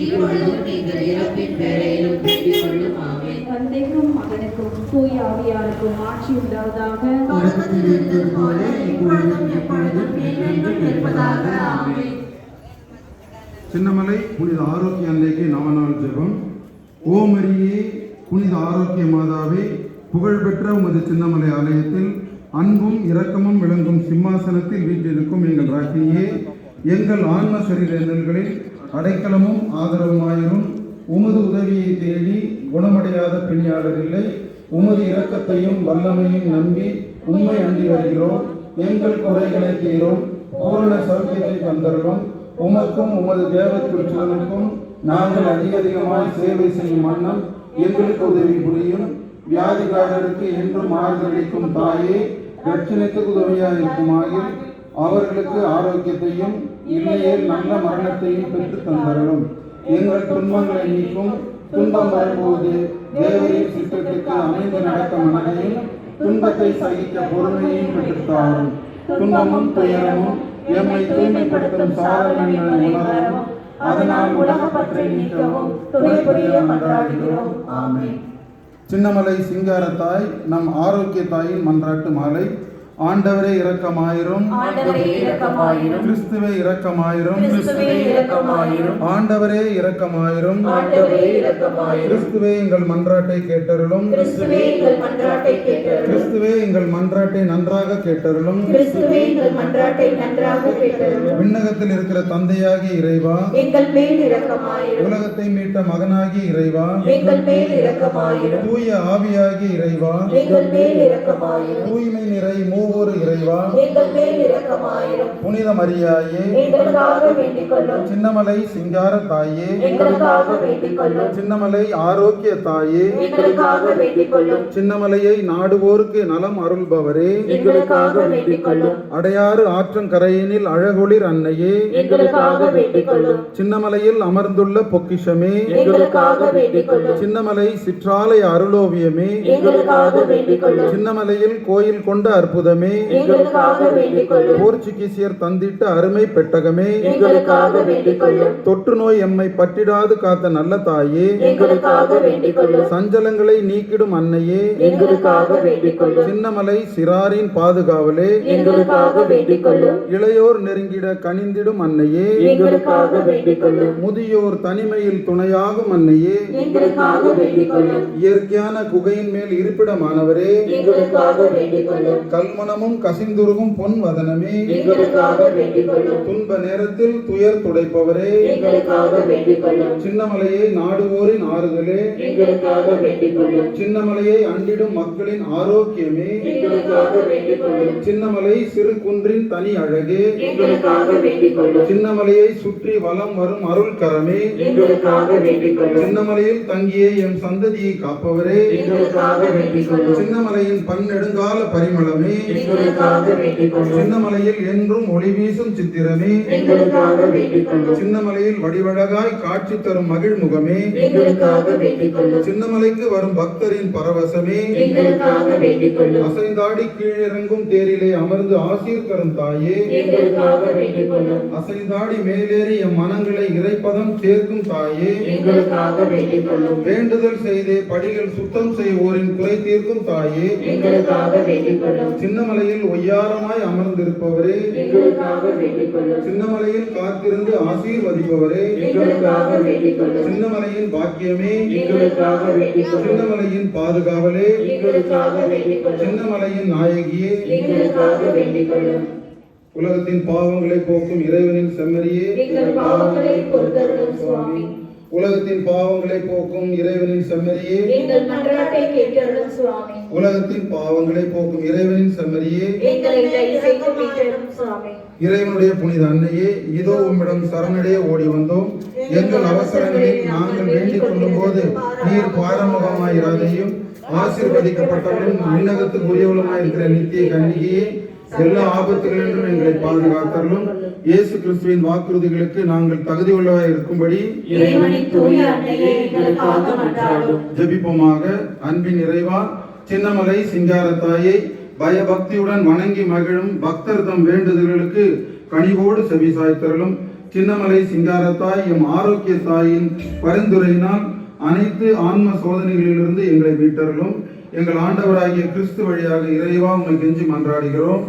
இப்பொழுதும் எங்கள் இறப்பின் வேலையிலும் வேண்டிக் கொள்ளும் ஆமென். தந்தைக்கும் மகனுக்கும் தூய ஆவியாருக்கும் ஆட்சி உண்டாவதாக தொடக்கத்தில் இருந்தது போல இப்பொழுதும் எப்பொழுதும் என்றென்றும் இருப்பதாக ஆமென். சின்னமலை புனித ஆரோக்கிய அன்னைக்கு நவநாள் ஜெபம் ஓ மரியே புனித ஆரோக்கிய மாதாவே புகழ்பெற்ற உமது சின்னமலை ஆலயத்தில் அன்பும் இரக்கமும் விளங்கும் சிம்மாசனத்தில் வீற்றிருக்கும் எங்கள் ராக்கினியே எங்கள் ஆன்ம சரீரங்களில் அடைக்கலமும் ஆதரவுமாயிரும். உமது உதவியை தேடி குணமடையாத பிணியாளர் இல்லை. உமது இரக்கத்தையும் வல்லமையும் நம்பி உண்மை அண்டி வருகிறோம். எங்கள் குறைகளை தீரும். பூரண சௌக்கியத்தை தந்தருளும். உமக்கும் உமது தேவ திருச்சலனுக்கும் நாங்கள் அதிக அதிகமாய் சேவை செய்யும் வண்ணம் எங்களுக்கு உதவி புரியும். வியாதிகாரருக்கு என்றும் ஆறுதலிக்கும் தாயே ரட்சணைக்கு உதவியாக இருக்குமாயில் அவர்களுக்கு ஆரோக்கியத்தையும் இல்லையே நல்ல மரணத்தையும் பெற்று தந்தரலும் எங்கள் துன்பங்களை நீக்கும் துன்பம் வரும்போது தேவரின் சித்தத்துக்கு அமைந்து நடக்க மனதையும் துன்பத்தை சகிக்க பொறுமையையும் பெற்றுத்தாரும் துன்பமும் துயரமும் எம்மை தூய்மைப்படுத்தும் சாதனங்களை உணரவும். அதனால் உலகப்பற்றை நீக்கவும் துணை புரிய மன்றாடுகிறோம். ஆமென். சின்னமலை சிங்காரத்தாய் நம் ஆரோக்கிய தாயின் மன்றாட்டு மாலை. ஆண்டவரே இரக்கமாயிரும். கிறிஸ்துவே இரக்கமாயிரும். ஆண்டவரே இரக்கமாயிரும். கிறிஸ்துவே எங்கள் மன்றாட்டை கேட்டருளும். கிறிஸ்துவே எங்கள் மன்றாட்டை நன்றாக கேட்டருளும். விண்ணகத்தில் இருக்கிற தந்தையாகிய இறைவா. உலகத்தை மீட்ட மகனாகிய இறைவா. தூய ஆவியாகிய இறைவா. தூய்மை நிறை மூவோரு இறைவா? புனித மரியாயே சின்னமலை சிங்கார தாயே சின்னமலை ஆரோக்கிய தாயே சின்னமலையை நாடுவோருக்கு நலம் அருள்பவரே. அடையாறு ஆற்றங்கரையினில் அழகொளிர் அன்னையே. சின்னமலையில் அமர்ந்துள்ள பொக்கிஷமே. சின்னமலை சிற்றாலய அருளோவியமே. சின்னமலையில் கோயில் கொண்ட அற்புதமே கொள்ளும் போர்ச்சுகீசியர் தந்திட்ட அருமை பெட்டகமே எங்களுக்காக தொற்று நோய் எம்மை பற்றிடாது காத்த நல்ல தாயே. எங்களுக்காக சஞ்சலங்களை நீக்கிடும் அன்னையே. எங்களுக்காக சின்னமலை சிறாரின் பாதுகாவலே. எங்களுக்காக இளையோர் நெருங்கிட கனிந்திடும் அன்னையே. எங்களுக்காக முதியோர் தனிமையில் துணையாகும் அன்னையே. இயற்கையான குகையின் மேல் இருப்பிடமானவரே. எங்களுக்காக வேண்டிக் கொள்ளும் கல்மனமும் கசிந்துருகும் பொன் வதனமே. எங்களுக்காக துன்ப நேரத்தில் துயர் துடைப்பவரே. எங்களுக்காக சின்னமலையை நாடுவோரின் ஆறுதலே எங்களுக்காக சின்னமலையை அண்டிடும் மக்களின் ஆரோக்கியமே. எங்களுக்காக சின்னமலை சிறு குன்றின் தனி அழகே. எங்களுக்காக சின்னமலையை சுற்றி வலம் வரும் அருள் கரமே எங்களுக்காக சின்னமலையில் தங்கிய எம் சந்ததியை காப்பவரே. எங்களுக்காக சின்னமலையின் பன்னெடுங்கால பரிமளமே. எங்களுக்காக வேண்டிக் கொள்ளும் சின்னமலையில் என்றும் ஒளி வீசும் சித்திரமே எங்களுக்காக வேண்டிக் கொள்ளும் சின்னமலையில் வடிவழகாய் காட்சி தரும் எங்களுக்காக வேண்டிக் கொள்ளும் சின்னமலைக்கு வரும் பக்தரின் பரவசமே. எங்களுக்காக வேண்டிக் கொள்ளும் அசைந்தாடி கீழிறங்கும் தேரிலே அமர்ந்து ஆசீர் தரும் தாயே. எங்களுக்காக வேண்டிக் கொள்ளும் அசைந்தாடி மேலேறி எம் மனங்களை இறைப்பதம் சேர்க்கும் தாயே. எங்களுக்காக வேண்டிக் கொள்ளும் வேண்டுதல் செய்தே படிகள் சுத்தம் செய்வோரின் குறை தீர்க்கும் தாயே. எங்களுக்காக வேண்டிக் கொள்ளும் சின்னமலையில் ஒய்யாரமாய் அமர்ந்திருப்பவரே சின்னமலையில் காத்திருந்து ஆசீர்வதிப்பவரே சின்னமலையின் பாக்கியமே சின்னமலையின் பாதுகாவலே சின்னமலையின் நாயகியே. உலகத்தின் பாவங்களை போக்கும் இறைவனின் செம்மறியே. பாவங்களை பொறுத்தருளும் சுவாமி. உலகத்தின் பாவங்களை போக்கும் இறைவனின் செம்மறியே எங்கள் மன்றாட்டை கேட்டருளும் சுவாமி. உலகத்தின் பாவங்களை போக்கும் இறைவனின் செம்மறியே எங்களை சுவாமி. இறைவனுடைய புனித அன்னையே இதோ உம்மிடம் சரணடைய ஓடி வந்தோம். எங்கள் அவசரங்களில் நாங்கள் வேண்டிக் கொள்ளும் போது நீர் பாரமுகமாயிராதையும் ஆசீர்வதிக்கப்பட்டவளும் விண்ணகத்துக்கு உரியவளுமாயிருக்கிற நித்திய கன்னிகையே எல்லா ஆபத்துகளிலும் எங்களை பாதுகாத்தரலும் இயேசு கிறிஸ்துவின் வாக்குறுதிகளுக்கு நாங்கள் இருக்கும்படி அன்னையே எங்களுக்காக மன்றாடும் ஜெபிப்போமாக. அன்பின் இறைவா சின்னமலை சிங்காரத்தாயை பயபக்தியுடன் வணங்கி மகிழும் பக்தர் தம் வேண்டுதல்களுக்கு கனிவோடு செவி சாய்த்தரலும் சின்னமலை சிங்காரத்தாய் எம் ஆரோக்கிய தாயின் பரிந்துரையினால் அனைத்து ஆன்ம சோதனைகளிலிருந்து எங்களை மீட்டரலும் எங்கள் ஆண்டவராகிய கிறிஸ்து வழியாக இறைவா உங்கள் கெஞ்சி மன்றாடுகிறோம்.